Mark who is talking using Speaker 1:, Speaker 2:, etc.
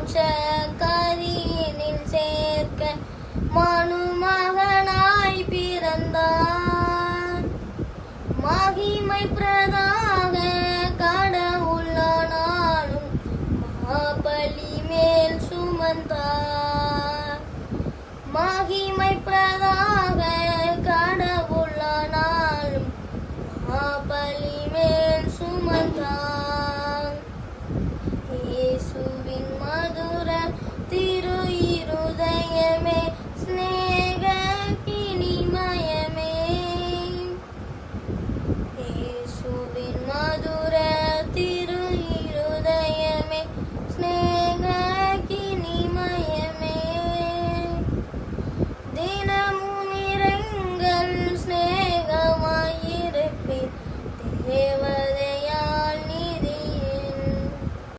Speaker 1: மோட்ச கதியினில் சேர்க்க மனுமகனாய் பிறந்தார் மகிமை பிரதாக கடவுளானாலும் மாபலி மேல் சுமந்தார் மகிமை பிரதாக